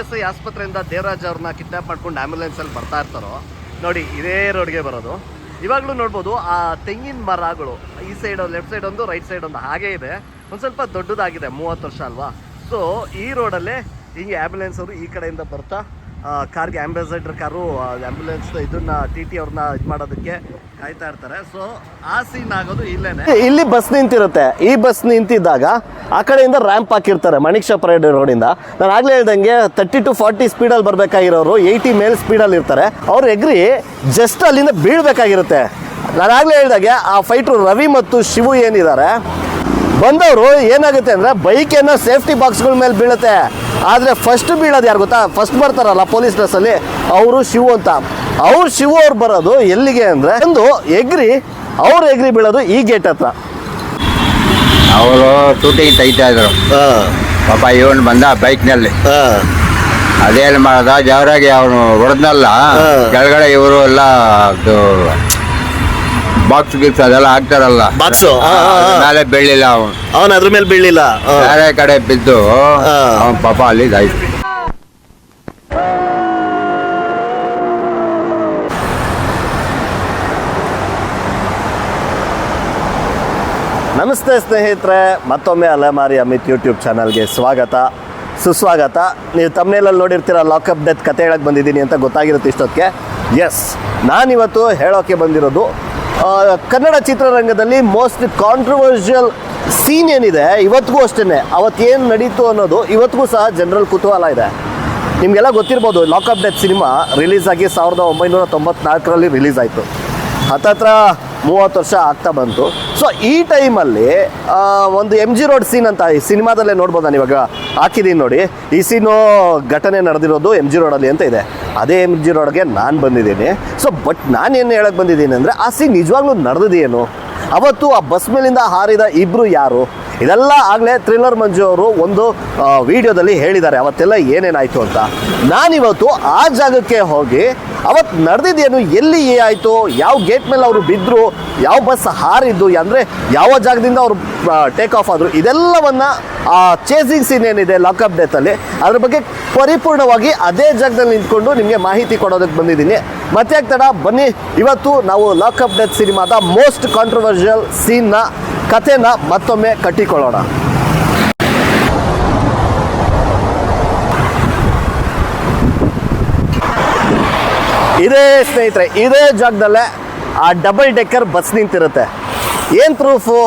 S ಆಸ್ಪತ್ರೆಯಿಂದ ದೇವರಾಜ್ ಅವ್ರನ್ನ kidnap ಮಾಡ್ಕೊಂಡು ಆ್ಯಂಬುಲೆನ್ಸಲ್ಲಿ ಬರ್ತಾ ಇರ್ತಾರೋ, ನೋಡಿ ಇದೇ ರೋಡ್ಗೆ ಬರೋದು. ಇವಾಗಲೂ ನೋಡ್ಬೋದು ಆ ತೆಂಗಿನ ಮರಗಳು, ಈ ಸೈಡ್ ಲೆಫ್ಟ್ ಸೈಡ್ ಒಂದು ರೈಟ್ ಸೈಡ್ ಒಂದು ಹಾಗೇ ಇದೆ. ಒಂದು ಸ್ವಲ್ಪ ದೊಡ್ಡದಾಗಿದೆ, ಮೂವತ್ತು ವರ್ಷ ಅಲ್ವಾ? ಸೊ ಈ ರೋಡಲ್ಲೇ ಹಿಂಗೆ ಆ್ಯಂಬುಲೆನ್ಸ್ ಅವರು ಈ ಕಡೆಯಿಂದ ಬರ್ತಾ ಕಾರ್ಗೆ ಆಂಬಾಸಡರ್ ಕಾರು ಆಂಬ್ಯುಲೆನ್ಸ್ ಇದನ್ನ ಟಿ ಟಿ ಅವ್ರನ್ನ ಇದು ಮಾಡೋದಕ್ಕೆ ಕಾಯ್ತಾ ಇರ್ತಾರೆ. ಸೊ ಆ ಸೀನ್ ಆಗೋದು ಇಲ್ಲೇನೆ. ಇಲ್ಲಿ ಬಸ್ ನಿಂತಿರುತ್ತೆ. ಈ ಬಸ್ ನಿಂತಿದ್ದಾಗ ಆ ಕಡೆಯಿಂದ ರ್ಯಾಂಪ್ ಹಾಕಿರ್ತಾರೆ ಮಣಿಕ್ ರೋಡ್ ರೋಡಿಂದ ನಾನು ಆಗ್ಲೇ ಹೇಳ್ದಂಗೆ ತರ್ಟಿ ಟು ಫಾರ್ಟಿ ಸ್ಪೀಡಲ್ಲಿ ಬರಬೇಕಾಗಿರೋರು ಏಯ್ಟಿ ಮೇಲ್ ಸ್ಪೀಡಲ್ಲಿ ಇರ್ತಾರೆ. ಅವ್ರು ಎಗ್ರಿ ಜಸ್ಟ್ ಅಲ್ಲಿಂದ ಬೀಳ್ಬೇಕಾಗಿರುತ್ತೆ. ನಾನು ಆಗ್ಲೇ ಹೇಳ್ದಾಗೆ ಆ ಫೈಟ್ರು ರವಿ ಮತ್ತು ಶಿವು ಏನಿದ್ದಾರೆ, ಬಂದವರು ಏನಾಗುತ್ತೆ ಅಂದ್ರೆ ಏನೋ ಸೇಫ್ಟಿ ಬಾಕ್ಸ್ಗಳ ಮೇಲೆ ಬೀಳುತ್ತೆ. ಆದ್ರೆ ಫಸ್ಟ್ ಬೀಳೋದು ಯಾರು ಗೊತ್ತಾ? ಫಸ್ಟ್ ಬರ್ತಾರಲ್ಲ ಪೊಲೀಸ್ ಡ್ರೆಸ್ಸಲ್ಲಿ ಅವರು ಶಿವು ಅಂತ. ಅವ್ರು ಶಿವು ಅವ್ರು ಬರೋದು ಎಲ್ಲಿಗೆ ಅಂದ್ರೆ ಒಂದು ಎಗ್ರಿ ಅವ್ರು ಎಗ್ರಿ ಬೀಳೋದು ಈ ಗೇಟ್ ಹತ್ರ. ಅವರು ಶೂಟಿಂಗ್ ತೆಗಿತಾ ಇದ್ರು. ಪಾಪ ಇವನು ಬಂದ ಬೈಕ್ನಲ್ಲಿ ಅದೇನು ಮಾಡದ ಜವರಾಗಿ ಅವನು ಹೊಡೆದ್ನಲ್ಲ. ಕೆಳಗಡೆ ಇವರು ಎಲ್ಲ ಬಾಕ್ಸ್ ಗಿಕ್ಸ್ ಅದೆಲ್ಲ ಹಾಕ್ತಾರಲ್ಲ ಬಾಕ್ಸ್. ಮೇಲೆ ಬೀಳಿಲ್ಲ ಅವನು. ಅವನ ಅದ್ರ ಮೇಲೆ ಬೀಳಿಲ್ಲ ಬೇರೆ ಕಡೆ ಬಿದ್ದು ಅವನ್ ಪಾಪ ಅಲ್ಲಿ ಇದಾಯ್ತು ನಮಸ್ತೆ ಸ್ನೇಹಿತರೆ ಮತ್ತೊಮ್ಮೆ ಅಲೆಮಾರಿ ಅಮಿತ್ ಯೂಟ್ಯೂಬ್ ಚಾನಲ್ಗೆ ಸ್ವಾಗತ. ಸುಸ್ವಾಗತ. ನೀವು ತಮ್ಮನೇಲಲ್ಲಿ ನೋಡಿರ್ತೀರ ಲಾಕಪ್ ಡೆತ್ ಕತೆ ಹೇಳಕ್ಕೆ ಬಂದಿದ್ದೀನಿ ಅಂತ ಗೊತ್ತಾಗಿರುತ್ತೆ ಇಷ್ಟೊತ್ತಿಗೆ. ಎಸ್ ನಾನಿವತ್ತು ಹೇಳೋಕ್ಕೆ ಬಂದಿರೋದು ಕನ್ನಡ ಚಿತ್ರರಂಗದಲ್ಲಿ ಮೋಸ್ಟ್ ಕಾಂಟ್ರವರ್ಷಿಯಲ್ ಸೀನ್ ಏನಿದೆ, ಇವತ್ತಿಗೂ ಅಷ್ಟೇ ಅವತ್ತೇನು ನಡೀತು ಅನ್ನೋದು ಇವತ್ತಿಗೂ ಸಹ ಜನರಲ್ ಕುತೂಹಲ ಇದೆ. ನಿಮಗೆಲ್ಲ ಗೊತ್ತಿರ್ಬೋದು ಲಾಕಪ್ ಡೆತ್ ಸಿನಿಮಾ ರಿಲೀಸ್ ಆಗಿ ಸಾವಿರದ ಒಂಬೈನೂರ ತೊಂಬತ್ನಾಲ್ಕರಲ್ಲಿ ರಿಲೀಸ್ ಆಯಿತು. ಹತ್ತತ್ರ ಮೂವತ್ತು ವರ್ಷ ಆಗ್ತಾ ಬಂತು. ಸೊ ಈ ಟೈಮಲ್ಲಿ ಒಂದು ಎಂ ಜಿ ರೋಡ್ ಸೀನ್ ಅಂತ ಈ ಸಿನಿಮಾದಲ್ಲೇ ನೋಡ್ಬೋದು ನಾನು ಇವಾಗ ಹಾಕಿದ್ದೀನಿ ನೋಡಿ. ಈ ಸೀನು ಘಟನೆ ನಡೆದಿರೋದು ಎಂ ಜಿ ರೋಡಲ್ಲಿ ಅಂತ ಇದೆ. ಅದೇ ಎಂ ಜಿ ರೋಡ್ಗೆ ನಾನು ಬಂದಿದ್ದೀನಿ. ಸೊ ಬಟ್ ನಾನು ಏನು ಹೇಳಕ್ಕೆ ಬಂದಿದ್ದೀನಿ ಅಂದರೆ, ಆ ಸೀನ್ ನಿಜವಾಗ್ಲೂ ನಡೆದಿದೆಯೇನು? ಅವತ್ತು ಆ ಬಸ್ ಮೇಲಿಂದ ಹಾರಿದ ಇಬ್ಬರು ಯಾರು? ಇದೆಲ್ಲ ಆಗಲೇ ಥ್ರಿಲ್ಲರ್ ಮಂಜು ಅವರು ಒಂದು ವಿಡಿಯೋದಲ್ಲಿ ಹೇಳಿದ್ದಾರೆ. ಅವತ್ತೆಲ್ಲ ಏನೇನಾಯಿತು ಅಂತ. ನಾನಿವತ್ತು ಆ ಜಾಗಕ್ಕೆ ಹೋಗಿ ಅವತ್ತು ನಡೆದಿದ್ದೇನು ಎಲ್ಲಿ ಆಯಿತು, ಯಾವ ಗೇಟ್ ಮೇಲೆ ಅವರು ಬಿದ್ದರು ಯಾವ ಬಸ್ ಹಾರಿದ್ದು, ಅಂದರೆ ಯಾವ ಜಾಗದಿಂದ ಅವರು ಟೇಕ್ ಆಫ್ ಆದರು, ಇದೆಲ್ಲವನ್ನ ಆ ಚೇಸಿಂಗ್ ಸೀನ್ ಏನಿದೆ ಲಾಕಪ್ ಡೆತ್ತಲ್ಲಿ ಅದ್ರ ಬಗ್ಗೆ ಪರಿಪೂರ್ಣವಾಗಿ ಅದೇ ಜಾಗದಲ್ಲಿ ನಿಂತ್ಕೊಂಡು ನಿಮಗೆ ಮಾಹಿತಿ ಕೊಡೋದಕ್ಕೆ ಬಂದಿದ್ದೀನಿ. ಮತ್ತೆ ಆಗ್ತಡ ಬನ್ನಿ. ಇವತ್ತು ನಾವು ಲಾಕಪ್ ಡೆತ್ ಸಿನಿಮಾದ ಮೋಸ್ಟ್ ಕಾಂಟ್ರವರ್ಷಿಯಲ್ ಸೀನ್ನ ಕಥೆನ ಮತ್ತೊಮ್ಮೆ ಕಟ್ಟಿಕೊಳ್ಳೋಣ ಇದೇ ಸ್ನೇಹಿತರೆ, ಇದೇ ಜಾಗದಲ್ಲೇ ಆ ಡಬಲ್ ಡೆಕ್ಕರ್ ಬಸ್ ನಿಂತಿರುತ್ತೆ. ಏನು ಪ್ರೂಫು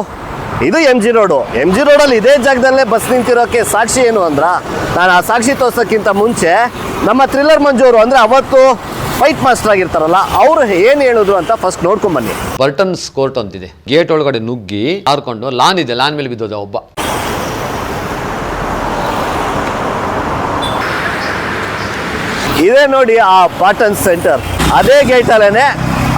ಇದು M G road M G ರೋಡಲ್ಲಿ ಇದೇ ಜಾಗದಲ್ಲೇ ಬಸ್ ನಿಂತಿರೋಕ್ಕೆ ಸಾಕ್ಷಿ ಏನು ಅಂದ್ರೆ, ನಾನು ಆ ಸಾಕ್ಷಿ ತೋರ್ಸೋಕ್ಕಿಂತ ಮುಂಚೆ ನಮ್ಮ ಥ್ರಿಲ್ಲರ್ ಮಂಜು ಅವರು ಅಂದರೆ ಅವತ್ತು ಫೈಟ್ ಮಾಸ್ಟರ್ ಆಗಿರ್ತಾರಲ್ಲ ಅವರು ಏನು ಹೇಳೋದು ಅಂತ ಫಸ್ಟ್ ನೋಡ್ಕೊಂಬನ್ನಿ. ಬರ್ಟನ್ಸ್ ಕೋರ್ಟ್ ಅಂತಿದೆ. ಗೇಟ್ ಒಳಗಡೆ ನುಗ್ಗಿ ಹಾರ್ಕೊಂಡು ಲಾನ್ ಇದೆ ಲಾನ್ ಮೇಲೆ ಬಿದ್ದೋದ ಒಬ್ಬ. ಇದೇ ನೋಡಿ ಆ ಪಾಟನ್ ಸೆಂಟರ್ ಅದೇ ಗೇಟಲ್ಲೇ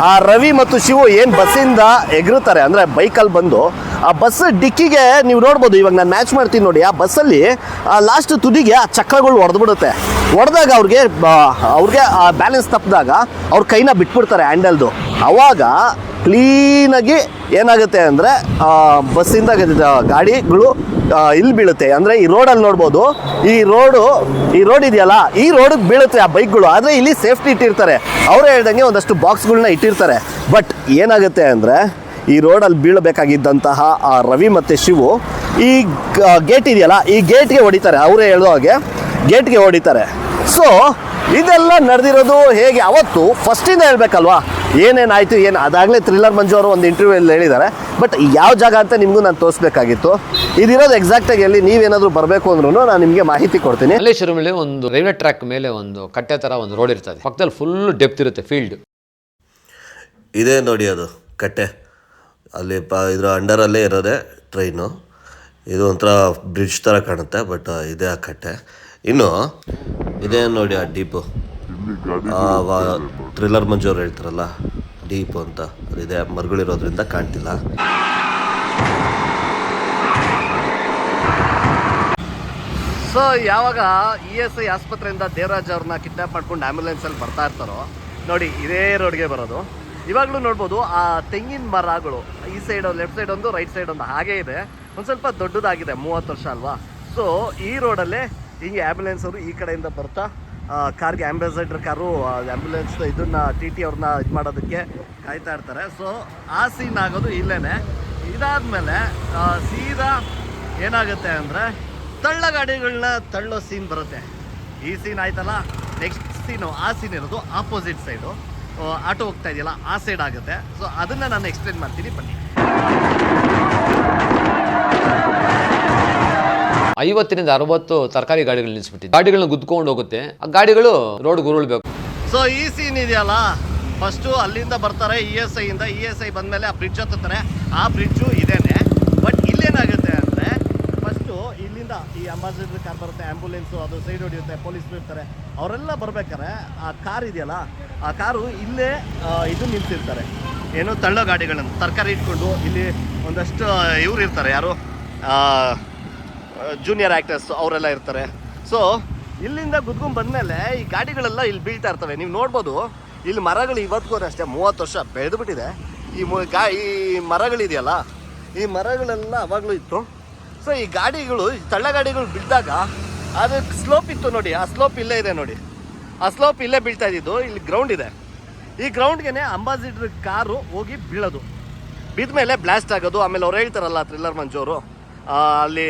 ಆ ರವಿ ಮತ್ತು ಶಿವು ಏನು ಬಸ್ಸಿಂದ ಎಗರುತ್ತಾರೆ ಅಂದರೆ ಬೈಕಲ್ಲಿ ಬಂದು, ಆ ಬಸ್ ಡಿಕ್ಕಿಗೆ ನೀವು ನೋಡ್ಬೋದು, ಇವಾಗ ನಾನು ಮ್ಯಾಚ್ ಮಾಡ್ತೀನಿ ನೋಡಿ, ಆ ಬಸ್ಸಲ್ಲಿ ಲಾಸ್ಟ್ ತುದಿಗೆ ಆ ಚಕ್ರಗಳು ಹೊಡೆದ್ಬಿಡುತ್ತೆ ಹೊಡೆದಾಗ ಅವ್ರಿಗೆ ಅವ್ರಿಗೆ ಆ ಬ್ಯಾಲೆನ್ಸ್ ತಪ್ಪಿದಾಗ ಅವ್ರ ಕೈನ ಬಿಟ್ಬಿಡ್ತಾರೆ ಹ್ಯಾಂಡಲ್ದು ಅವಾಗ ಕ್ಲೀನಾಗಿ ಏನಾಗುತ್ತೆ ಅಂದರೆ ಬಸ್ಸಿಂದ ಗಾಡಿಗಳು ಇಲ್ಲಿ ಬೀಳುತ್ತೆ. ಅಂದರೆ ಈ ರೋಡಲ್ಲಿ ನೋಡ್ಬೋದು, ಈ ರೋಡು ಈ ರೋಡ್ ಇದೆಯಲ್ಲ, ಈ ರೋಡಿಗೆ ಬೀಳುತ್ತೆ ಆ ಬೈಕ್ಗಳು ಆದರೆ ಇಲ್ಲಿ ಸೇಫ್ಟಿ ಇಟ್ಟಿರ್ತಾರೆ. ಅವರೇ ಹೇಳ್ದಂಗೆ ಒಂದಷ್ಟು ಬಾಕ್ಸ್ಗಳನ್ನ ಇಟ್ಟಿರ್ತಾರೆ. ಬಟ್ ಏನಾಗುತ್ತೆ ಅಂದರೆ, ಈ ರೋಡಲ್ಲಿ ಬೀಳಬೇಕಾಗಿದ್ದಂತಹ ಆ ರವಿ ಮತ್ತು ಶಿವು, ಈ ಗೇಟ್ ಇದೆಯಲ್ಲ, ಈ ಗೇಟ್ಗೆ ಹೊಡಿತಾರೆ. ಅವರೇ ಹೇಳೋ ಹಾಗೆ ಗೇಟ್ಗೆ ಹೊಡಿತಾರೆ. ಸೊ ಇದೆಲ್ಲ ನಡೆದಿರೋದು ಹೇಗೆ? ಅವತ್ತು ಫಸ್ಟಿಂದ ಹೇಳ್ಬೇಕಲ್ವಾ? ಏನೇನಾಯಿತು ಏನು ಅದಾಗಲೇ ಥ್ರಿಲ್ಲರ್ ಮಂಜು ಅವರು ಒಂದು ಇಂಟರ್ವ್ಯೂಲ್ಲಿ ಹೇಳಿದ್ದಾರೆ. ಬಟ್ ಯಾವ ಜಾಗ ಅಂತ ನಿಮಗೂ ನಾನು ತೋರಿಸ್ಬೇಕಾಗಿತ್ತು. ಇದಿರೋದು ಎಕ್ಸಾಕ್ಟಾಗಿ ಎಲ್ಲಿ ನೀವೇನಾದರೂ ಬರಬೇಕು ಅಂದ್ರೂ ನಾನು ನಿಮಗೆ ಮಾಹಿತಿ ಕೊಡ್ತೀನಿ. ಮಲ್ಲೇಶ್ವರಮಲ್ಲಿ ಒಂದು ರೈಲ್ವೆ ಟ್ರ್ಯಾಕ್ ಮೇಲೆ ಒಂದು ಕಟ್ಟೆ ಥರ ಒಂದು ರೋಡ್ ಇರ್ತದೆ. ಪಕ್ಕದಲ್ಲಿ ಫುಲ್ ಡೆಪ್ತ್ ಇರುತ್ತೆ ಫೀಲ್ಡ್ ಇದೇ ನೋಡಿ ಅದು ಕಟ್ಟೆ. ಅಲ್ಲಿ ಪ ಇದರ ಅಂಡರಲ್ಲೇ ಇರೋದೇ ಟ್ರೈನು ಇದು ಒಂಥರ ಬ್ರಿಡ್ಜ್ ಥರ ಕಾಣುತ್ತೆ ಬಟ್ ಇದೇ ಆ ಕಟ್ಟೆ. ಇನ್ನು ಇದೇ ನೋಡಿ ಆ ಡೀಪು ಥ್ರಿಲ್ಲರ್ ಮಂಜು ಅವ್ರು ಹೇಳ್ತಾರಲ್ಲ ಡೀಪ್ ಅಂತ. ಅದಿದೆ ಮರಗಳಿರೋದ್ರಿಂದ ಕಾಣ್ತಿಲ್ಲ. ಸೊ ಯಾವಾಗ ಇ ಎಸ್ ಐ ಆಸ್ಪತ್ರೆಯಿಂದ ದೇವರಾಜ್ ಅವ್ರನ್ನ ಕಿಡ್ನಾಪ್ ಮಾಡ್ಕೊಂಡು ಆ್ಯಂಬುಲೆನ್ಸಲ್ಲಿ ಬರ್ತಾ ಇರ್ತಾರೋ ನೋಡಿ ಇದೇ ರೋಡ್ಗೆ ಬರೋದು. ಇವಾಗಲೂ ನೋಡ್ಬೋದು ಆ ತೆಂಗಿನ ಮರಗಳು ಈ ಸೈಡ್ ಲೆಫ್ಟ್ ಸೈಡ್ ಒಂದು ರೈಟ್ ಸೈಡ್ ಒಂದು ಹಾಗೇ ಇದೆ. ಒಂದು ಸ್ವಲ್ಪ ದೊಡ್ಡದಾಗಿದೆ ಮೂವತ್ತು ವರ್ಷ ಅಲ್ವಾ? ಸೊ ಈ ರೋಡಲ್ಲೇ ಹಿಂಗೆ ಆ್ಯಂಬುಲೆನ್ಸ್ ಅವರು ಈ ಕಡೆಯಿಂದ ಬರ್ತಾ ಕಾರ್ಗೆ ಆ್ಯಂಬಾಸಡರ್ ಕಾರು ಆ್ಯಂಬುಲೆನ್ಸ್ ಇದನ್ನ ಟಿ ಟಿ ಅವ್ರನ್ನ ಇದು ಮಾಡೋದಕ್ಕೆ ಕಾಯ್ತಾ ಇರ್ತಾರೆ. ಸೊ ಆ ಸೀನ್ ಆಗೋದು ಇಲ್ಲೇ ಇದಾದ್ಮೇಲೆ ಸೀದಾ ಏನಾಗುತ್ತೆ ಅಂದರೆ ತಳ್ಳ ಗಾಡಿಗಳನ್ನ ತಳ್ಳೋ ಸೀನ್ ಬರುತ್ತೆ. ಈ ಸೀನ್ ಆಯ್ತಲ್ಲ? ನೆಕ್ಸ್ಟ್ ಸೀನು ಆ ಸೀನ್ ಇರೋದು ಆಪೋಸಿಟ್ ಸೈಡು ಆಟೋ ಹೋಗ್ತಾ ಇದೆಯಲ್ಲ, ಆ ಸೈಡ್ ಆಗುತ್ತೆ. ಸೊ ಅದನ್ನು ನಾನು ಎಕ್ಸ್ಪ್ಲೇನ್ ಮಾಡ್ತೀನಿ, ಬನ್ನಿ. ಐವತ್ತರಿಂದ ಅರವತ್ತು ತರಕಾರಿ ಗಾಡಿಗಳು ನಿಲ್ಲಿಸ್ಬಿಟ್ಟಿದೆ ಗಾಡಿಗಳನ್ನ ಗುದ್ಕೊಂಡು ಹೋಗುತ್ತೆ. ಆ ಗಾಡಿಗಳು ರೋಡ್ ಗುರುಳ್ಬೇಕು ಸೊ ಈ ಸೀನ್ ಇದೆಯಲ್ಲ ಫಸ್ಟು ಅಲ್ಲಿಂದ ಬರ್ತಾರೆ ಇ ಎಸ್ ಐಯಿಂದ ಇ ಎಸ್ ಐ ಬಂದಮೇಲೆ ಆ ಬ್ರಿಡ್ಜ್ ಹತ್ತಾರೆ ಆ ಬ್ರಿಡ್ಜು ಇದೇನೆ. ಬಟ್ ಇಲ್ಲೇನಾಗುತ್ತೆ ಅಂದರೆ ಫಸ್ಟು ಇಲ್ಲಿಂದ ಈ ಅಂಬಾಸಿಡರ್ ಕಾರ್ ಬರುತ್ತೆ ಆ್ಯಂಬುಲೆನ್ಸು ಅದು ಸೈಡ್ ಹೊಡಿಯುತ್ತೆ ಪೊಲೀಸ್ ಇರ್ತಾರೆ ಅವರೆಲ್ಲ ಬರ್ಬೇಕಾರೆ ಆ ಕಾರ್ ಇದೆಯಲ್ಲ, ಆ ಕಾರು ಇಲ್ಲೇ ಇದು ನಿಲ್ಸಿರ್ತಾರೆ. ಏನು ತಳ್ಳೋ ಗಾಡಿಗಳನ್ನು, ತರಕಾರಿ ಇಟ್ಕೊಂಡು ಇಲ್ಲಿ ಒಂದಷ್ಟು ಇವ್ರು ಇರ್ತಾರೆ ಯಾರು? ಜೂನಿಯರ್ ಆ್ಯಕ್ಟರ್ಸ್ ಅವರೆಲ್ಲ ಇರ್ತಾರೆ. ಸೊ ಇಲ್ಲಿಂದ ಗುದ್ಕೊಂಡು ಬಂದಮೇಲೆ ಈ ಗಾಡಿಗಳೆಲ್ಲ ಇಲ್ಲಿ ಬೀಳ್ತಾ ಇರ್ತವೆ. ನೀವು ನೋಡ್ಬೋದು, ಇಲ್ಲಿ ಮರಗಳು ಇವತ್ತಿಗೂ ಅಷ್ಟೇ ಮೂವತ್ತು ವರ್ಷ ಬೆಳೆದು ಬಿಟ್ಟಿದೆ ಈ ಗಾ, ಈ ಮರಗಳಿದೆಯಲ್ಲ, ಈ ಮರಗಳೆಲ್ಲ ಅವಾಗಲೂ ಇತ್ತು. ಸೊ ಈ ಗಾಡಿಗಳು ತಳ್ಳ ಗಾಡಿಗಳು ಬಿದ್ದಾಗ ಅದು ಸ್ಲೋಪ್ ಇತ್ತು ನೋಡಿ. ಆ ಸ್ಲೋಪ್ ಇಲ್ಲೇ ಇದೆ ನೋಡಿ. ಆ ಸ್ಲೋಪ್ ಇಲ್ಲೇ ಬೀಳ್ತಾ ಇದ್ದಿದ್ದು. ಇಲ್ಲಿ ಗ್ರೌಂಡ್ ಇದೆ. ಈ ಗ್ರೌಂಡ್ಗೆ ಅಂಬಾಸಿಡರ್ ಕಾರು ಹೋಗಿ ಬೀಳೋದು. ಬಿದ್ಮೇಲೆ ಬ್ಲಾಸ್ಟ್ ಆಗೋದು. ಆಮೇಲೆ ಅವ್ರು ಹೇಳ್ತಾರಲ್ಲ ಥ್ರಿಲ್ಲರ್ ಮಂಜು ಅವರು ಅಲ್ಲಿ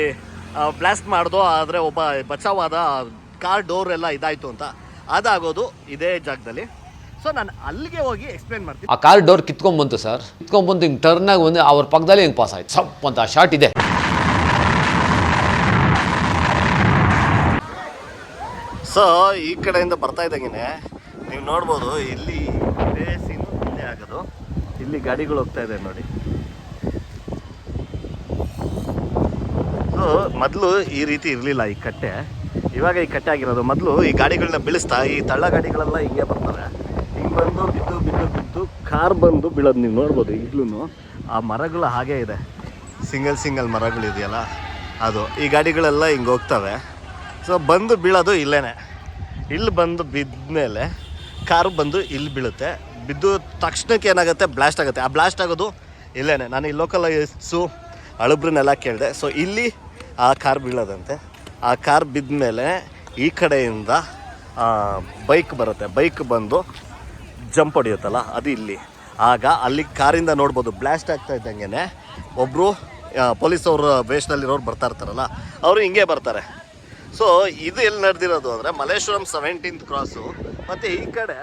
ಬ್ಲಾಸ್ಟ್ ಮಾಡಿದೋ ಆದರೆ ಒಬ್ಬ ಬಚಾವಾದ ಕಾರ್ ಡೋರ್ ಎಲ್ಲ ಇದಾಯಿತು ಅಂತ. ಅದಾಗೋದು ಇದೇ ಜಾಗದಲ್ಲಿ. ಸೊ ನಾನು ಅಲ್ಲಿಗೆ ಹೋಗಿ ಎಕ್ಸ್ಪ್ಲೇನ್ ಮಾಡ್ತೀನಿ. ಆ ಕಾರ್ ಡೋರ್ ಕಿತ್ಕೊಂಡ್ಬಂತು ಸರ್ ಕಿತ್ಕೊಂಡ್ಬಂತು ಹಿಂಗೆ ಟರ್ನಾಗಿ ಬಂದು ಅವ್ರ ಪಕ್ಕದಲ್ಲಿ ಹಿಂಗೆ ಪಾಸ್ ಆಯ್ತು. ಸಪ್ ಅಂತ ಆ ಶಾರ್ಟ್ ಇದೆ. ಸೊ ಈ ಕಡೆಯಿಂದ ಬರ್ತಾ ಇದ್ದಂಗೆ ನೀವು ನೋಡ್ಬೋದು ಇಲ್ಲಿ ಇದೇ ಸೀನು ಇಲ್ಲೇ ಆಗೋದು. ಇಲ್ಲಿ ಗಾಡಿಗಳು ಹೋಗ್ತಾ ಇದೆ ನೋಡಿ. ಸೊ ಮೊದಲು ಈ ರೀತಿ ಇರಲಿಲ್ಲ ಈ ಕಟ್ಟೆ. ಇವಾಗ ಈ ಕಟ್ಟೆ ಆಗಿರೋದು. ಮೊದಲು ಈ ಗಾಡಿಗಳನ್ನ ಬೀಳಿಸ್ತಾ, ಈ ತಳ್ಳ ಗಾಡಿಗಳೆಲ್ಲ ಹಿಂಗೆ ಬರ್ತಾರೆ ಹಿಂಗೆ ಬಂದು ಬಿದ್ದು ಬಿದ್ದು ಬಿದ್ದು ಕಾರ್ ಬಂದು ಬೀಳೋದು ನೀವು ನೋಡ್ಬೋದು ಈಗಲೂ ಆ ಮರಗಳು ಹಾಗೇ ಇದೆ. ಸಿಂಗಲ್ ಸಿಂಗಲ್ ಮರಗಳು ಇದೆಯಲ್ಲ? ಅದು. ಈ ಗಾಡಿಗಳೆಲ್ಲ ಹಿಂಗೆ ಹೋಗ್ತವೆ. ಸೊ ಬಂದು ಬೀಳೋದು ಇಲ್ಲೇ ಇಲ್ಲಿ ಬಂದು ಬಿದ್ಮೇಲೆ ಕಾರು ಬಂದು ಇಲ್ಲಿ ಬೀಳುತ್ತೆ. ಬಿದ್ದು ತಕ್ಷಣಕ್ಕೆ ಏನಾಗುತ್ತೆ? ಬ್ಲಾಸ್ಟ್ ಆಗುತ್ತೆ. ಆ ಬ್ಲಾಸ್ಟ್ ಆಗೋದು ಇಲ್ಲೇ ನಾನು ಈ ಲೋಕಲ್ ಸು ಅಳಬ್ರನ್ನೆಲ್ಲ ಕೇಳಿದೆ. ಸೊ ಇಲ್ಲಿ ಆ ಕಾರ್ ಬೀಳೋದಂತೆ. ಆ ಕಾರ್ ಬಿದ್ದ ಮೇಲೆ ಈ ಕಡೆಯಿಂದ ಬೈಕ್ ಬರುತ್ತೆ. ಬೈಕ್ ಬಂದು ಜಂಪ್ ಹೊಡೆಯುತ್ತಲ್ಲ ಅದು ಇಲ್ಲಿ. ಆಗ ಅಲ್ಲಿ ಕಾರಿಂದ ನೋಡ್ಬೋದು ಬ್ಲಾಸ್ಟ್ ಆಗ್ತಾ ಇದ್ದಂಗೆ ಒಬ್ಬರು ಪೊಲೀಸ್ ಅವರು ವೇಷದಲ್ಲಿರೋರು ಬರ್ತಾ ಇರ್ತಾರಲ್ಲ ಅವರು ಹಿಂಗೆ ಬರ್ತಾರೆ. ಸೊ ಇದು ಎಲ್ಲಿ ನಡೆದಿರೋದು ಅಂದರೆ ಮಲೇಶ್ವರಂ ಸೆವೆಂಟೀನ್ತ್ ಕ್ರಾಸು ಮತ್ತು ಈ ಕಡೆ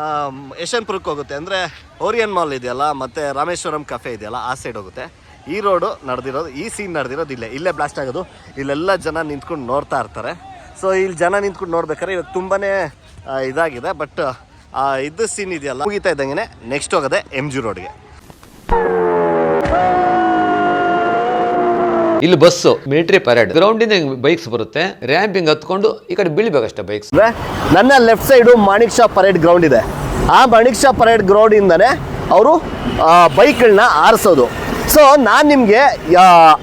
ಆಮ್, ಯಶವಂತಪುರಕ್ಕೆ ಹೋಗುತ್ತೆ. ಅಂದರೆ ಓರಿಯನ್ ಮಾಲ್ ಇದೆಯಲ್ಲ ಮತ್ತು ರಾಮೇಶ್ವರಂ ಕಫೆ ಇದೆಯಲ್ಲ ಆ ಸೈಡ್ ಹೋಗುತ್ತೆ. ಈ ರೋಡು ನಡೆದಿರೋದು ಈ ಸೀನ್ ನಡೆದಿರೋದು ಇಲ್ಲೇ ಇಲ್ಲೇ ಬ್ಲಾಸ್ಟ್ ಆಗೋದು. ಇಲ್ಲೆಲ್ಲ ಜನ ನಿಂತ್ಕೊಂಡು ನೋಡ್ತಾ ಇರ್ತಾರೆ. ಸೊ ಇಲ್ಲಿ ಜನ ನಿಂತ್ಕೊಂಡು ನೋಡ್ಬೇಕಾದ್ರೆ ಇವಾಗ ತುಂಬಾ ಇದಾಗಿದೆ. ಬಟ್ ಇದು ಸೀನ್ ಇದೆಯಲ್ಲ ಮುಗಿತಾ ಇದ್ದಂಗೆ ನೆಕ್ಸ್ಟ್ ಹೋಗೋದೆ ಎಂ ಜಿ ರೋಡ್ಗೆ ಇಲ್ಲಿ ಬಸ್ಸು ಮಿಲಿಟರಿ ಪರೇಡ್ ಗ್ರೌಂಡ್ ಇಂದ ಬೈಕ್ಸ್ ಬರುತ್ತೆ. ರ್ಯಾಂಪಿಂಗ್ ಹಿಂಗೆ ಹತ್ಕೊಂಡು ಈ ಕಡೆ ಬೀಳ್ಬೇಕಷ್ಟೇ ಬೈಕ್ಸ್ ನನ್ನ left side Manekshaw parade ground ಇದೆ. ಆ ಮಾಣಿಕ್ ಶಾ ಪರೇಡ್ ಗ್ರೌಂಡಿಂದನೇ ಅವರು ಬೈಕ್ಗಳನ್ನ ಆರಿಸೋದು. ಸೊ ನಾನು ನಿಮಗೆ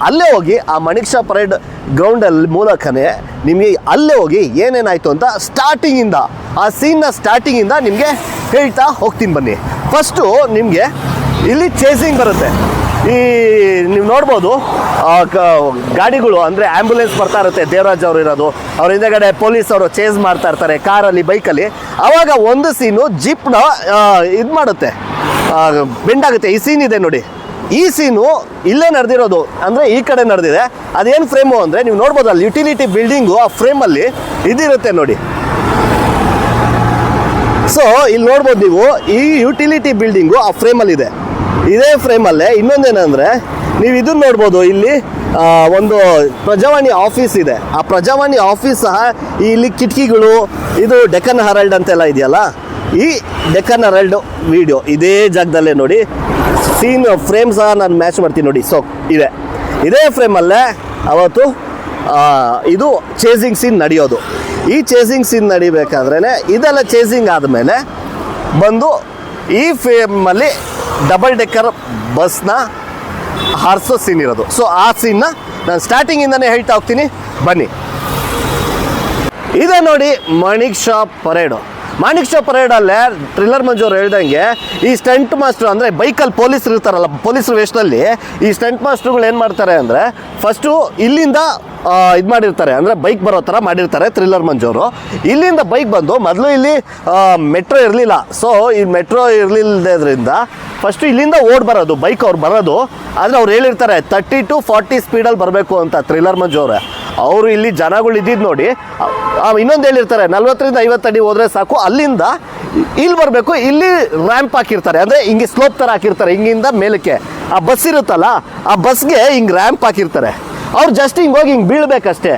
ಅಲ್ಲೇ ಹೋಗಿ ಆ ಮಣಿಕ್ಷಾ ಪರೇಡ್ ಗ್ರೌಂಡಲ್ಲಿ ಮೂಲಕನೇ ನಿಮಗೆ ಅಲ್ಲೇ ಹೋಗಿ ಏನೇನಾಯಿತು ಅಂತ ಸ್ಟಾರ್ಟಿಂಗಿಂದ ಆ ಸೀನ್ನ ಸ್ಟಾರ್ಟಿಂಗಿಂದ ನಿಮಗೆ ಹೇಳ್ತಾ ಹೋಗ್ತೀನಿ ಬನ್ನಿ. ಫಸ್ಟು ನಿಮಗೆ ಇಲ್ಲಿ ಚೇಸಿಂಗ್ ಬರುತ್ತೆ. ಈ, ನೀವು ನೋಡ್ಬೋದು ಗಾಡಿಗಳು ಅಂದರೆ ಆ್ಯಂಬುಲೆನ್ಸ್ ಬರ್ತಾ ಇರುತ್ತೆ, ದೇವರಾಜ್ ಅವರು ಇರೋದು. ಅವ್ರ ಹಿಂದೆಗಡೆ ಪೊಲೀಸ್ ಅವರು ಚೇಸ್ ಮಾಡ್ತಾ ಇರ್ತಾರೆ ಕಾರಲ್ಲಿ ಬೈಕಲ್ಲಿ ಆವಾಗ ಒಂದು ಸೀನು ಜೀಪ್ನ ಇದು ಮಾಡುತ್ತೆ. ಬೆಂಡಾಗುತ್ತೆ ಈ ಸೀನ್ ಇದೆ ನೋಡಿ. ಈ ಸೀನು ಇಲ್ಲೇ ನಡೆದಿರೋದು ಅಂದರೆ ಈ ಕಡೆ ನಡೆದಿದೆ. ಅದೇನು ಫ್ರೇಮು ಅಂದರೆ ನೀವು ನೋಡ್ಬೋದು ಅಲ್ಲಿ ಯುಟಿಲಿಟಿ ಬಿಲ್ಡಿಂಗು ಆ ಫ್ರೇಮಲ್ಲಿ ಇದಿರುತ್ತೆ ನೋಡಿ. ಸೊ ಇಲ್ಲಿ ನೋಡ್ಬೋದು ನೀವು ಈ ಯುಟಿಲಿಟಿ ಬಿಲ್ಡಿಂಗು ಆ ಫ್ರೇಮಲ್ಲಿದೆ ಇದೇ. ಫ್ರೇಮಲ್ಲೇ ಇನ್ನೊಂದೇನೆಂದರೆ ನೀವು ಇದನ್ನ ನೋಡ್ಬೋದು ಇಲ್ಲಿ ಒಂದು ಪ್ರಜಾವಾಣಿ ಆಫೀಸ್ ಇದೆ. ಆ ಪ್ರಜಾವಾಣಿ ಆಫೀಸ್ ಸಹ ಇಲ್ಲಿ ಕಿಟಕಿಗಳು, ಇದು ಡೆಕ್ಕನ್ ಹರಲ್ಡ್ ಅಂತೆಲ್ಲ ಇದೆಯಲ್ಲ? ಈ ಡೆಕ್ಕನ್ ಹರಲ್ಡ್ ವಿಡಿಯೋ ಇದೇ ಜಾಗದಲ್ಲೇ ನೋಡಿ. ಸೀನ್ ಫ್ರೇಮ್ ಸಹ ನಾನು ಮ್ಯಾಚ್ ಮಾಡ್ತೀನಿ ನೋಡಿ. ಸೊ ಇದೆ. ಇದೇ ಫ್ರೇಮಲ್ಲೇ ಅವತ್ತು ಇದು ಚೇಸಿಂಗ್ ಸೀನ್ ನಡೆಯೋದು. ಈ ಚೇಸಿಂಗ್ ಸೀನ್ ನಡಿಬೇಕಾದ್ರೇ ಇದೆಲ್ಲ ಚೇಸಿಂಗ್ ಆದಮೇಲೆ ಬಂದು ಈ ಫೇಮಲ್ಲಿ ಡಬಲ್ ಡೆಕ್ಕರ್ ಬಸ್ನ ಹಾರಿಸೋ ಸೀನ್ ಇರೋದು. ಸೊ ಆ ಸೀನ್ನ ನಾನು ಸ್ಟಾರ್ಟಿಂಗಿಂದನೇ ಹೇಳ್ತಾ ಹೋಗ್ತೀನಿ. ಬನ್ನಿ. ಇದೆ ನೋಡಿ Manekshaw parade Manekshaw ಪರೇಡಲ್ಲೇ ಟ್ರಿಲ್ಲರ್ ಮಂಜು ಅವ್ರು ಹೇಳ್ದಂಗೆ, ಈ ಸ್ಟಂಟ್ ಮಾಸ್ಟರ್ ಅಂದರೆ ಬೈಕಲ್ಲಿ ಪೊಲೀಸರು ಇರ್ತಾರಲ್ಲ, ಪೊಲೀಸರು ವೇಷದಲ್ಲಿ, ಈ ಸ್ಟಂಟ್ ಮಾಸ್ಟರ್ಗಳು ಏನು ಮಾಡ್ತಾರೆ ಅಂದರೆ ಫಸ್ಟು ಇಲ್ಲಿಂದ ಇದು ಮಾಡಿರ್ತಾರೆ, ಅಂದರೆ ಬೈಕ್ ಬರೋ ಥರ ಮಾಡಿರ್ತಾರೆ ಥ್ರಿಲ್ಲರ್ ಮಂಜು ಅವರು. ಇಲ್ಲಿಂದ ಬೈಕ್ ಬಂದು, ಮೊದಲು ಇಲ್ಲಿ ಮೆಟ್ರೋ ಇರಲಿಲ್ಲ. ಸೊ ಈ ಮೆಟ್ರೋ ಇರಲಿಲ್ಲದ್ರಿಂದ ಫಸ್ಟು ಇಲ್ಲಿಂದ ಓಡ್ ಬರೋದು, ಬೈಕ್ ಅವ್ರು ಬರೋದು. ಆದರೆ ಅವ್ರು ಹೇಳಿರ್ತಾರೆ ತರ್ಟಿ ಟು ಫಾರ್ಟಿ ಸ್ಪೀಡಲ್ಲಿ ಬರಬೇಕು ಅಂತ ಥ್ರಿಲ್ಲರ್ ಮಂಜು ಅವರೇ ಇಲ್ಲಿ ಜನಗಳು ಇದ್ದಿದ್ದು ನೋಡಿ ಇನ್ನೊಂದು ಹೇಳಿರ್ತಾರೆ, ನಲ್ವತ್ತರಿಂದ ಐವತ್ತು ಅಡಿ ಹೋದರೆ ಸಾಕು, ಅಲ್ಲಿಂದ ಇಲ್ಲಿ ಬರಬೇಕು, ಇಲ್ಲಿ ರ್ಯಾಂಪ್ ಹಾಕಿರ್ತಾರೆ. ಅಂದರೆ ಹಿಂಗೆ ಸ್ಲೋಪ್ ಥರ ಹಾಕಿರ್ತಾರೆ, ಹಿಂಗಿಂದ ಮೇಲಕ್ಕೆ. ಆ ಬಸ್ ಇರುತ್ತಲ್ಲ, ಆ ಬಸ್ಗೆ ಹಿಂಗೆ ರ್ಯಾಂಪ್ ಹಾಕಿರ್ತಾರೆ. ಅವ್ರು ಜಸ್ಟ್ ಹಿಂಗೆ ಹೋಗಿ ಹಿಂಗೆ ಬೀಳಬೇಕಷ್ಟೇ.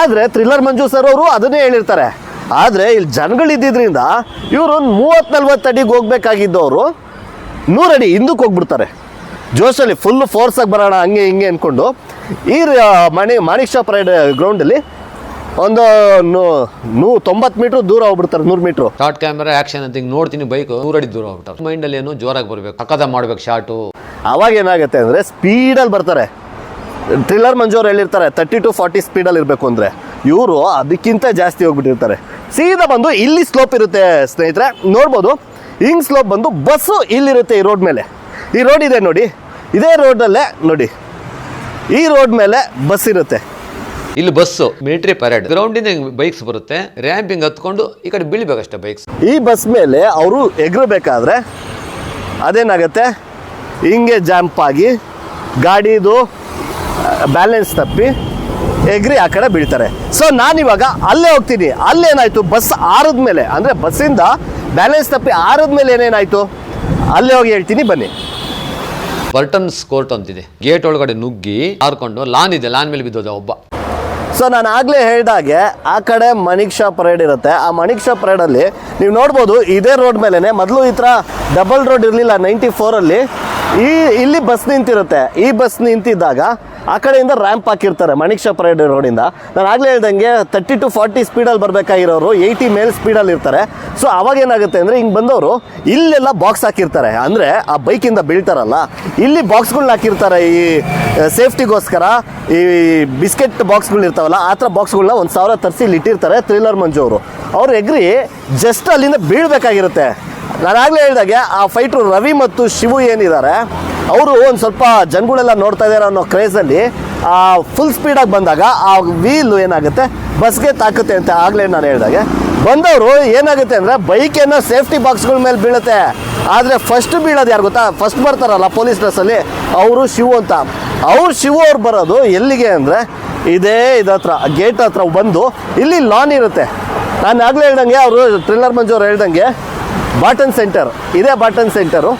ಆದರೆ ಥ್ರಿಲ್ಲರ್ ಮಂಜು ಸರ್ ಅವರು ಅದನ್ನೇ ಹೇಳಿರ್ತಾರೆ. ಆದರೆ ಇಲ್ಲಿ ಜನಗಳಿದ್ದಿದ್ರಿಂದ ಇವರು ಮೂವತ್ತು ನಲ್ವತ್ತು ಅಡಿಗೆ ಹೋಗ್ಬೇಕಾಗಿದ್ದವರು ನೂರಡಿ ಹಿಂದಕ್ಕೆ ಹೋಗ್ಬಿಡ್ತಾರೆ. ಜೋಶಲ್ಲಿ ಫುಲ್ ಫೋರ್ಸಾಗಿ ಬರೋಣ, ಹಂಗೆ ಹಿಂಗೆ ಅಂದ್ಕೊಂಡು ಈ ರ- ಮಣಿ ಮಾಣಿಕ್ ಶಾ ರೈಡ್ ಗ್ರೌಂಡಲ್ಲಿ ಒಂದು ನೂ ತೊಂಬತ್ತು ಮೀಟ್ರ್ ದೂರ ಹೋಗ್ಬಿಡ್ತಾರೆ ನೂರು ಮೀಟ್ರು ಶಾರ್ಟ್ ಕ್ಯಾಮ್ರಾ ಆಕ್ಷನ್ ಅಂತ ಹಿಂಗೆ ನೋಡ್ತೀನಿ ಬೈಕ್ ನೂರಡಿ ದೂರ ಹೋಗ್ಬಿಟ್ಟಾರೆ ಮೈಂಡಲ್ಲಿ ಏನು ಜೋರಾಗಿ ಬರಬೇಕು. ಪಕ್ಕದ ಮಾಡ್ಬೇಕು ಶಾರ್ಟು ಅವಾಗ ಏನಾಗುತ್ತೆ ಅಂದರೆ ಸ್ಪೀಡಲ್ಲಿ ಬರ್ತಾರೆ. ಟ್ರಿಲ್ಲರ್ ಮಂಜೂರು ಹೇಳಿರ್ತಾರೆ ತರ್ಟಿ ಟು ಫಾರ್ಟಿ ಸ್ಪೀಡಲ್ಲಿ ಇರಬೇಕು ಅಂದರೆ. ಇವರು ಅದಕ್ಕಿಂತ ಜಾಸ್ತಿ ಹೋಗ್ಬಿಟ್ಟಿರ್ತಾರೆ. ಸೀದಾ ಬಂದು ಇಲ್ಲಿ ಸ್ಲೋಪ್ ಇರುತ್ತೆ ಸ್ನೇಹಿತರೆ. ನೋಡ್ಬೋದು. ಹಿಂಗೆ ಸ್ಲೋಪ್ ಬಂದು ಬಸ್ಸು ಇಲ್ಲಿರುತ್ತೆ ಈ ರೋಡ್ ಮೇಲೆ. ಈ ರೋಡ್ ಇದೆ ನೋಡಿ. ಇದೇ ರೋಡಲ್ಲೇ ನೋಡಿ. ಈ ರೋಡ್ ಮೇಲೆ ಬಸ್ ಇರುತ್ತೆ. ಇಲ್ಲಿ ಬಸ್ಸು ಮಿಲಿಟರಿ ಪರೇಡ್. ಗ್ರೌಂಡಿಂದ ಇಂದ ಬೈಕ್ಸ್ ಬರುತ್ತೆ. ರ್ಯಾಂಪಿಂಗ್ ಹಿಂಗೆ ಹತ್ಕೊಂಡು ಈ ಕಡೆ ಬೀಳ್ಬೇಕಷ್ಟೇ ಬೈಕ್ಸ್ ಈ ಬಸ್ ಮೇಲೆ ಅವರು ಎಗರಬೇಕಾದ್ರೆ ಅದೇನಾಗತ್ತೆ? ಹಿಂಗೆ ಜಂಪ್ ಆಗಿ ಗಾಡಿದು ಬ್ಯಾಲೆನ್ಸ್ ತಪ್ಪಿ ಎಗ್ರಿ ಆ ಕಡೆ ಬೀಳ್ತಾರೆ. ಸೊ ನಾನಿವಾಗ ಅಲ್ಲೇ ಹೋಗ್ತೀನಿ. ಅಲ್ಲೇನಾಯ್ತು ಬಸ್ ಆರದ ಮೇಲೆ. ಅಂದರೆ ಬಸ್ಸಿಂದ ಬ್ಯಾಲೆನ್ಸ್ ತಪ್ಪಿ ಆರದ ಮೇಲೆ ಏನೇನಾಯ್ತು? ಅಲ್ಲೇ ಹೋಗಿ ಹೇಳ್ತೀನಿ ಬನ್ನಿ. ಬರ್ಟನ್ಸ್ ಕೋರ್ಟ್ ಅಂತಿದೆ. ಗೇಟ್ ಒಳಗಡೆ ನುಗ್ಗಿ ಹಾರ್ಕೊಂಡು ಲಾನ್ ಇದೆ, ಲಾನ್ ಮೇಲೆ ಬಿದ್ದೋದ ಒಬ್ಬ. ಸೊ ನಾನು ಆಗಲೇ ಹೇಳಿದಾಗೆ ಆ ಕಡೆ ಮಣಿಕ್ ಶಾ ಪರೇಡ್ ಇರುತ್ತೆ. ಆ ಮಣಿಕ್ ಶಾ ಪರೇಡಲ್ಲಿ ನೀವು ನೋಡ್ಬೋದು, ಇದೇ ರೋಡ್ ಮೇಲೇ ಮೊದಲು ಈ ಥರ ಡಬಲ್ ರೋಡ್ ಇರಲಿಲ್ಲ ನೈಂಟಿ ಫೋರಲ್ಲಿ ಈ ಇಲ್ಲಿ ಬಸ್ ನಿಂತಿರುತ್ತೆ. ಈ ಬಸ್ ನಿಂತಿದ್ದಾಗ ಆ ಕಡೆಯಿಂದ ರ್ಯಾಂಪ್ ಹಾಕಿರ್ತಾರೆ ಮಣಿಕ್ ಶಾ ಪರೇಡ್ ರೋಡಿಂದ ನಾನು ಆಗಲೇ ಹೇಳ್ದಂಗೆ ತರ್ಟಿ ಟು ಫಾರ್ಟಿ ಸ್ಪೀಡಲ್ಲಿ ಬರಬೇಕಾಗಿರೋರು ಏಯ್ಟಿ ಮೇಲ್ ಸ್ಪೀಡಲ್ಲಿ ಇರ್ತಾರೆ. ಸೊ ಅವಾಗ ಏನಾಗುತ್ತೆ ಅಂದರೆ ಹಿಂಗೆ ಬಂದವರು ಇಲ್ಲೆಲ್ಲ ಬಾಕ್ಸ್ ಹಾಕಿರ್ತಾರೆ. ಅಂದರೆ ಆ ಬೈಕಿಂದ ಬೀಳ್ತಾರಲ್ಲ, ಇಲ್ಲಿ ಬಾಕ್ಸ್ಗಳ್ನ ಹಾಕಿರ್ತಾರೆ ಈ ಸೇಫ್ಟಿಗೋಸ್ಕರ ಈ ಬಿಸ್ಕೆಟ್ ಬಾಕ್ಸ್ಗಳು ಇರ್ತಾವಲ್ಲ, ಆ ಥರ ಬಾಕ್ಸ್ಗಳನ್ನ ಒಂದು ಸಾವಿರ ತರಿಸಿ ಇಟ್ಟಿರ್ತಾರೆ ಥ್ರಿಲ್ಲರ್ ಮಂಜು ಅವರು. ಅವ್ರು ಎಗ್ರಿ ಜಸ್ಟ್ ಅಲ್ಲಿಂದ ಬೀಳ್ಬೇಕಾಗಿರುತ್ತೆ. ನಾನು ಆಗಲೇ ಹೇಳಿದಾಗೆ ಆ ಫೈಟ್ರು ರವಿ ಮತ್ತು ಶಿವು ಏನಿದ್ದಾರೆ, ಅವರು ಒಂದು ಸ್ವಲ್ಪ ಜನಗಳೆಲ್ಲ ನೋಡ್ತಾ ಇದ್ದಾರೆ ಅನ್ನೋ ಕ್ರೇಜಲ್ಲಿ ಫುಲ್ ಸ್ಪೀಡಾಗಿ ಬಂದಾಗ ಆ ವೀಲು ಏನಾಗುತ್ತೆ ಬಸ್ಗೆ ತಾಕುತ್ತೆ ಅಂತ ಆಗಲೇ ನಾನು ಹೇಳಿದಾಗೆ. ಬಂದವರು ಏನಾಗುತ್ತೆ ಅಂದರೆ ಬೈಕೇನೋ ಸೇಫ್ಟಿ ಬಾಕ್ಸ್ಗಳ ಮೇಲೆ ಬೀಳುತ್ತೆ. ಆದರೆ ಫಸ್ಟ್ ಬೀಳೋದು ಯಾರು ಗೊತ್ತಾ? ಫಸ್ಟ್ ಬರ್ತಾರಲ್ಲ ಪೊಲೀಸ್ ಡ್ರೆಸ್ಸಲ್ಲಿ ಅವರು ಶಿವು ಅಂತ. ಅವ್ರು ಶಿವು ಅವ್ರು ಬರೋದು ಎಲ್ಲಿಗೆ ಅಂದರೆ ಇದೇ ಇದತ್ರ ಗೇಟ್ ಹತ್ರ ಬಂದು ಇಲ್ಲಿ ಲಾನ್ ಇರುತ್ತೆ. ನಾನು ಆಗಲೇ ಹೇಳ್ದಂಗೆ ಅವರು ಟ್ರಿಲ್ಲರ್ ಮಂಜು ಅವ್ರು ಹೇಳ್ದಂಗೆ ಬಾಟನ್ ಸೆಂಟರ್ ಇದೇ ಬಾಟನ್ ಸೆಂಟರು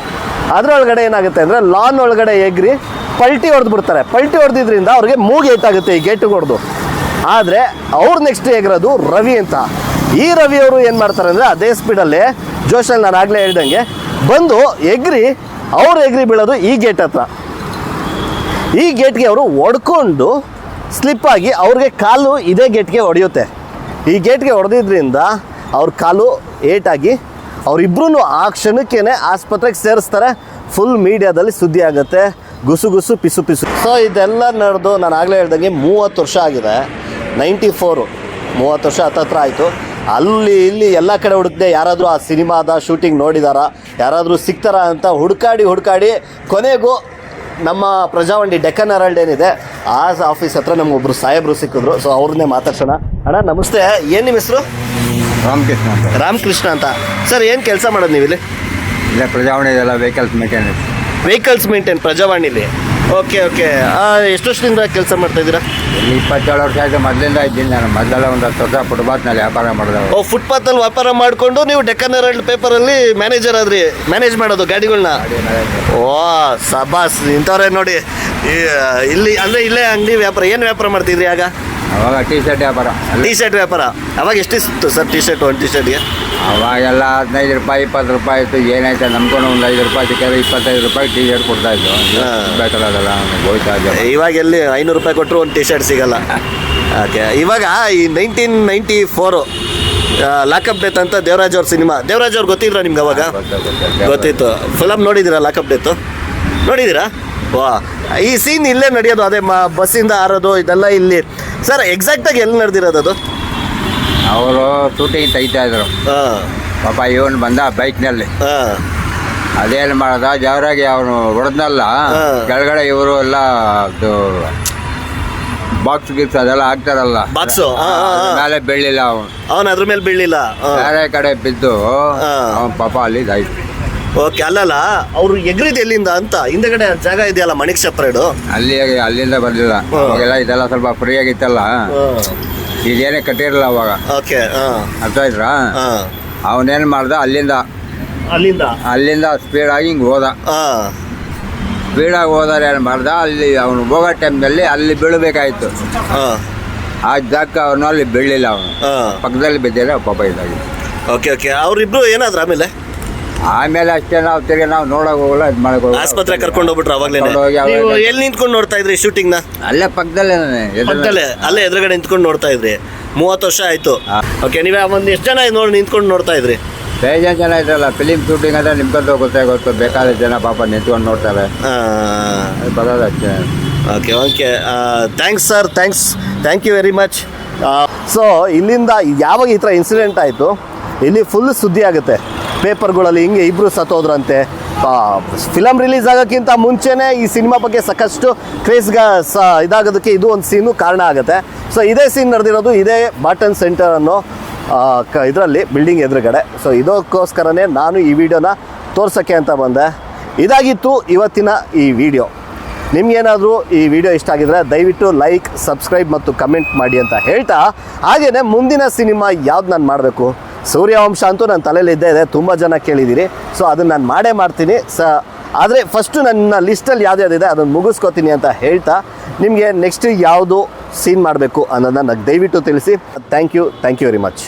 ಅದರೊಳಗಡೆ ಏನಾಗುತ್ತೆ ಅಂದರೆ ಲಾನ್ ಒಳಗಡೆ ಎಗ್ರಿ, ಪಲ್ಟಿ ಹೊಡೆದು ಬಿಡ್ತಾರೆ. ಪಲ್ಟಿ ಹೊಡೆದಿದ್ರಿಂದ ಅವ್ರಿಗೆ ಮೂಗು ಏಟಾಗುತ್ತೆ ಈ ಗೇಟಿಗೆ ಹೊಡೆದು. ಆದರೆ ಅವ್ರು ನೆಕ್ಸ್ಟ್ ಎಗರೋದು ರವಿ ಅಂತ. ಈ ರವಿ ಅವರು ಏನು ಮಾಡ್ತಾರೆ ಅಂದರೆ ಅದೇ ಸ್ಪೀಡಲ್ಲಿ ಜೋಶಲ್ಲಿ ನಾನು ಆಗಲೇ ಹೇಳ್ದಂಗೆ ಬಂದು ಎಗ್ರಿ, ಅವ್ರು ಎಗ್ರಿ ಬೀಳೋದು ಈ ಗೇಟ್ ಹತ್ರ. ಈ ಗೇಟ್ಗೆ ಅವರು ಹೊಡ್ಕೊಂಡು ಸ್ಲಿಪ್ ಆಗಿ ಅವ್ರಿಗೆ ಕಾಲು ಇದೇ ಗೇಟ್ಗೆ ಹೊಡೆಯುತ್ತೆ. ಈ ಗೇಟ್ಗೆ ಹೊಡೆದಿದ್ರಿಂದ ಅವ್ರ ಕಾಲು ಏಟಾಗಿ ಅವರಿಬ್ಬರೂ ಆ ಕ್ಷಣಕ್ಕೇನೆ ಆಸ್ಪತ್ರೆಗೆ ಸೇರಿಸ್ತಾರೆ. ಫುಲ್ ಮೀಡಿಯಾದಲ್ಲಿ ಸುದ್ದಿ ಆಗುತ್ತೆ. ಗುಸು ಗುಸು, ಪಿಸು ಪಿಸು. ಸೊ ಇದೆಲ್ಲ ನಡೆದು ನಾನು ಆಗಲೇ ಹೇಳ್ದಂಗೆ ಮೂವತ್ತು ವರ್ಷ ಆಗಿದೆ. ನೈಂಟಿ ಫೋರು, ಮೂವತ್ತು ವರ್ಷ ಹತ್ತತ್ರ ಆಯಿತು. ಅಲ್ಲಿ ಇಲ್ಲಿ ಎಲ್ಲ ಕಡೆ ಹುಡುಕ್ದೆ ಯಾರಾದರೂ ಆ ಸಿನಿಮಾದ ಶೂಟಿಂಗ್ ನೋಡಿದಾರಾ? ಯಾರಾದರೂ ಸಿಗ್ತಾರ ಅಂತ ಹುಡುಕಾಡಿ ಹುಡುಕಾಡಿ ಕೊನೆಗೂ ನಮ್ಮ ಪ್ರಜಾವಂಡಿ ಡೆಕ್ಕನ್ ಅರಲ್ಡ್ ಏನಿದೆ, ಆ ಆಫೀಸ್ ಹತ್ರ ನಮಗೊಬ್ರು ಸಾಹೇಬರು ಸಿಕ್ಕಿದ್ರು. ಸೊ ಅವ್ರನ್ನೇ ಮಾತಾಡ್ಸೋಣ. ಅಣ್ಣ, ನಮಸ್ತೆ. ಏನು ನಿಮ್ಮ ಹೆಸರು? ರಾಮಕೃಷ್ಣ ಅಂತ. ರಾಮಕೃಷ್ಣ ಅಂತ. ಸರ್ ಏನು ಕೆಲಸ ಮಾಡೋದು ನೀವು ಇಲ್ಲಿ ಇಲ್ಲ ಪ್ರಜಾವಾಣಿ ಇದೆಲ್ಲ ವೆಹಿಕಲ್ಸ್ ಮೇಂಟೆನೆನ್ಸ್ ವೆಹಿಕಲ್ಸ್ ಮೇಂಟೈನ್ ಪ್ರಜಾವಾಣಿಲಿ. ಓಕೆ ಓಕೆ ಎಷ್ಟು ವರ್ಷದಿಂದ ಕೆಲಸ ಮಾಡ್ತಾ ಇದ್ದೀರಾ? ಇಲ್ಲಿ ಇಪ್ಪತ್ತೇಳು ವರ್ಷ ಆಯ್ತು ಮೊದಲಿಂದ ಇದ್ದೀನಿ ನಾನು. ಮೊದಲೆಲ್ಲ ಒಂದು ಹತ್ತು ವರ್ಷ ಫುಟ್ಪಾತ್ನಲ್ಲಿ ವ್ಯಾಪಾರ ಮಾಡಿದೆ ಓ ಫುಟ್ಪಾತಲ್ಲಿ ವ್ಯಾಪಾರ ಮಾಡಿಕೊಂಡು ನೀವು ಡೆಕ್ಕನ್ ಹೆರಾಲ್ಡ್ ಪೇಪರಲ್ಲಿ ಮ್ಯಾನೇಜರ್ ಆದ್ರಿ. ಮ್ಯಾನೇಜ್ ಮಾಡೋದು ಗಾಡಿಗಳನ್ನ ಓ ಸಬಾಸ್ ಇಂಥವ್ರೆ ನೋಡಿ. ಇಲ್ಲಿ ಅಂದರೆ ಇಲ್ಲೇ ಅಂಗಡಿ ವ್ಯಾಪಾರ. ಏನು ವ್ಯಾಪಾರ ಮಾಡ್ತಿದ್ರಿ ಆಗ? ಅವಾಗ ಟೀ ಶರ್ಟ್ ವ್ಯಾಪಾರ. ಟಿ ಶರ್ಟ್ ವ್ಯಾಪಾರ. ಅವಾಗ ಎಷ್ಟಿತ್ತು ಸರ್ ಟಿ ಶರ್ಟ್ ಒಂದು ಟಿ ಶರ್ಟ್ಗೆ ಅವಾಗೆಲ್ಲ ಹದಿನೈದು ರೂಪಾಯಿ ಇಪ್ಪತ್ತು ರೂಪಾಯಿ ಇತ್ತು. ಏನಾಯ್ತು ನಮ್ಕೊಂಡು ಒಂದು ಐದು ರೂಪಾಯಿ ಸಿಕ್ಕಿದ್ರೆ ಇಪ್ಪತ್ತೈದು ರೂಪಾಯಿ ಟೀ ಶರ್ಟ್ ಕೊಡ್ತಾ ಇದ್ದು. ಬೇಕಲ್ಲ ಅದೆಲ್ಲ ಹೋಯ್ತಾ ಇದ್ದೆ ಇವಾಗ ಎಲ್ಲಿ ಐನೂರು ರೂಪಾಯಿ ಕೊಟ್ಟರು ಒಂದು ಟಿ ಶರ್ಟ್ ಸಿಗಲ್ಲ. ಓಕೆ. ಇವಾಗ ಈ nineteen ninety four lockup death ಅಂತ ದೇವರಾಜ್ ಅವ್ರ ಸಿನಿಮಾ. ದೇವರಾಜ್ ಅವ್ರು ಗೊತ್ತಿದ್ರ ನಿಮ್ಗೆ ಅವಾಗ? ಗೊತ್ತಿತ್ತು. ಫಿಲಮ್ ನೋಡಿದ್ದೀರಾ ಲಾಕಪ್ ಡೆತ್ತು ನೋಡಿದ್ದೀರಾ? ವಾ. ಈ ಸೀನ್ ಇಲ್ಲೇ ನಡೆಯೋದು ಅದೇ ಮಾ ಬಸ್ಸಿಂದ ಹಾರೋದು ಇದೆಲ್ಲ ಇಲ್ಲಿ. ಸರ್ ಎಕ್ಸಾಕ್ಟಾಗಿ ಎಲ್ಲಿ ನಡೆದಿರೋದು ಅದು? ಅವರು ತೂಟಿ ತೆಗಿತಾ ಇದ್ರು. ಹಾಂ. ಪಾಪ ಇವನು ಬಂದ ಬೈಕ್ನಲ್ಲಿ. ಹಾಂ. ಅದೇನು ಮಾಡ್ದ? ಜವರಾಗಿ ಅವನು ಹೊಡೆದ್ನಲ್ಲ ಹಾ. ಕೆಳಗಡೆ ಇವರು ಎಲ್ಲ ಅದು ಬಾಕ್ಸ್ ಗಿಕ್ಸ್ ಅದೆಲ್ಲ ಹಾಕ್ತಾರಲ್ಲ. ಬಾಕ್ಸ್ ಅದ್ರ ಮೇಲೆ ಬೀಳಿಲ್ಲ ಅವನು. ಅವನು ಅದ್ರ ಮೇಲೆ ಬೀಳಿಲ್ಲ? ಹಾಂ. ಬೇರೆ ಕಡೆ ಬಿದ್ದು ಹಾ. ಅವನ ಪಾಪ ಅಲ್ಲಿ ಇದಾಯ್ತು ಓಕೆ ಅಲ್ಲಲ್ಲ ಅವರು ಎಗ್ರಿದ್ ಎಲ್ಲಿಂದ ಅಂತ? ಹಿಂದೆಗಡೆ ಜಾಗ ಇದೆಯಲ್ಲ ಮಣಿಕ್ ಸಪ್ರೇಡು ಅಲ್ಲಿ ಅಲ್ಲಿಂದ ಬಂದಿಲ್ಲ ಹಾ. ಅವಾಗೆಲ್ಲ ಇದೆಲ್ಲ ಸ್ವಲ್ಪ ಫ್ರೀ ಆಗಿತ್ತಲ್ಲ? ಇದೇನೇ ಕಟ್ಟಿರಲ್ಲ ಅವಾಗ. ಓಕೆ ಹಾಂ. ಅರ್ಥ ಆಯ್ತಾ ಅವನೇನ್ ಮಾಡ್ದ? ಅಲ್ಲಿಂದ. ಅಲ್ಲಿಂದ? ಅಲ್ಲಿಂದ ಸ್ಪೀಡ್ ಆಗಿ ಹಿಂಗ್ ಹೋದ. ಹಾಂ. ಸ್ಪೀಡಾಗಿ ಹೋದಾರೆ ಏನು ಮಾಡ್ದ? ಅಲ್ಲಿ ಅವನು ಹೋಗೋ ಟೈಮ್ನಲ್ಲಿ ಅಲ್ಲಿ ಬೀಳಬೇಕಾಯ್ತು. ಆ ಜಾಕ ಅವನು ಅಲ್ಲಿ ಬೀಳಲಿಲ್ಲ ಅವನು. ಪಕ್ಕದಲ್ಲಿ ಬಿದ್ದಿಲ್ಲ ಪಾಪ ಇದಾಗಿ ಓಕೆ ಓಕೆ. ಅವರಿಬ್ರು ಏನಾದ್ರು ಆಮೇಲೆ? ಆಮೇಲೆ ಅಷ್ಟೇ ನಾವು ತಿರ್ಗಿ ನಾವು ನೋಡಕ್ ಹೋಗಲ್ಲ ಇದು ಮಾಡಕ್ ಹೋಗಲ್ಲ. ಆಸ್ಪತ್ರೆ ಕರ್ಕೊಂಡು ಹೋಗ್ಬಿಟ್ರು ಅವಾಗಲೇ ಕರ್ಕೊಂಡ್ ಹೋಗಿ ಅವಾಗ- ನೀವು ಎಲ್ಲಿ ನಿಂತ್ಕೊಂಡು ನೋಡ್ತಾ ಇದ್ರಿ ಶೂಟಿಂಗ್ನ ಅಲ್ಲೇ ಪಕ್ಕದಲ್ಲೇ ಪಕ್ಕದಲ್ಲೇ ಅಲ್ಲೇ ಎದುರುಗಡೆ ನಿಂತ್ಕೊಂಡು ನೋಡ್ತಾ ಇದ್ರಿ. ಮೂವತ್ತು ವರ್ಷ ಆಯ್ತು. ಹಾ. ಓಕೆ ನೀವೇ ಒಂದ್ ಎಷ್ಟು ಜನ ನೋಡಿ ನಿಂತ್ಕೊಂಡು ನೋಡ್ತಾ ಇದ್ರಿ? ಬೇಜಾನ್ ಜನ ಇದ್ರಲ್ಲ ಫಿಲಿಮ್ ಶೂಟಿಂಗ್ ಅಂದ್ರೆ ನಿಮ್ಗಂತೂ ಗೊತ್ತೇ ಗೊತ್ತು ಬೇಕಾದ ಜನ ಪಾಪ ನಿಂತ್ಕೊಂಡು ನೋಡ್ತಾರೆ. ಅದು ಬರೋದು ಅಷ್ಟೇ. Okay okay thanks sir thanks thank you very much so ಇಲ್ಲಿಂದ ಯಾವಾಗ ಈ ಥರ ಇನ್ಸಿಡೆಂಟ್ ಆಯಿತು ಇಲ್ಲಿ ಫುಲ್ ಸುದ್ದಿ ಆಗುತ್ತೆ. ಪೇಪರ್ಗಳಲ್ಲಿ ಹಿಂಗೆ ಇಬ್ಬರು ಸತ್ತೋದ್ರಂತೆ ಫಿಲಮ್ ರಿಲೀಸ್ ಆಗೋಕ್ಕಿಂತ ಮುಂಚೆನೇ ಈ ಸಿನಿಮಾ ಬಗ್ಗೆ ಸಾಕಷ್ಟು ಕ್ರೇಜ್ಗ ಸ ಇದಾಗೋದಕ್ಕೆ ಇದು ಒಂದು ಸೀನು ಕಾರಣ ಆಗುತ್ತೆ. ಸೊ ಇದೇ ಸೀನ್ ನಡೆದಿರೋದು ಇದೇ ಬಾಟನ್ ಸೆಂಟರ್ ಅನ್ನೋ ಕ, ಇದರಲ್ಲಿ ಬಿಲ್ಡಿಂಗ್ ಎದುರುಗಡೆ. ಸೊ ಇದಕ್ಕೋಸ್ಕರನೇ ನಾನು ಈ ವಿಡಿಯೋನ ತೋರ್ಸೋಕ್ಕೆ ಅಂತ ಬಂದೆ. ಇದಾಗಿತ್ತು ಇವತ್ತಿನ ಈ ವಿಡಿಯೋ. ನಿಮ್ಗೇನಾದರೂ ಈ ವಿಡಿಯೋ ಇಷ್ಟ ಆಗಿದ್ರೆ ದಯವಿಟ್ಟು ಲೈಕ್ ಸಬ್ಸ್ಕ್ರೈಬ್ ಮತ್ತು ಕಮೆಂಟ್ ಮಾಡಿ ಅಂತ ಹೇಳ್ತಾ ಹಾಗೆಯೇ ಮುಂದಿನ ಸಿನಿಮಾ ಯಾವ್ದು ನಾನು ಮಾಡಬೇಕು? ಸೂರ್ಯವಂಶ ಅಂತೂ ನನ್ನ ತಲೆಯಲ್ಲಿ ಇದ್ದೇ ಇದೆ, ತುಂಬ ಜನ ಕೇಳಿದ್ದೀರಿ. ಸೊ ಅದನ್ನು ನಾನು ಮಾಡೇ ಮಾಡ್ತೀನಿ. ಸ ಆದರೆ ಫಸ್ಟು ನನ್ನ ಲಿಸ್ಟಲ್ಲಿ ಯಾವ್ದು ಯಾವ್ದಿದೆ ಅದನ್ನು ಮುಗಿಸ್ಕೋತೀನಿ ಅಂತ ಹೇಳ್ತಾ, ನಿಮಗೆ ನೆಕ್ಸ್ಟ್ ಯಾವುದು ಸೀನ್ ಮಾಡಬೇಕು ಅನ್ನೋದನ್ನ ನನಗೆ ದಯವಿಟ್ಟು ತಿಳಿಸಿ. Thank you thank you very much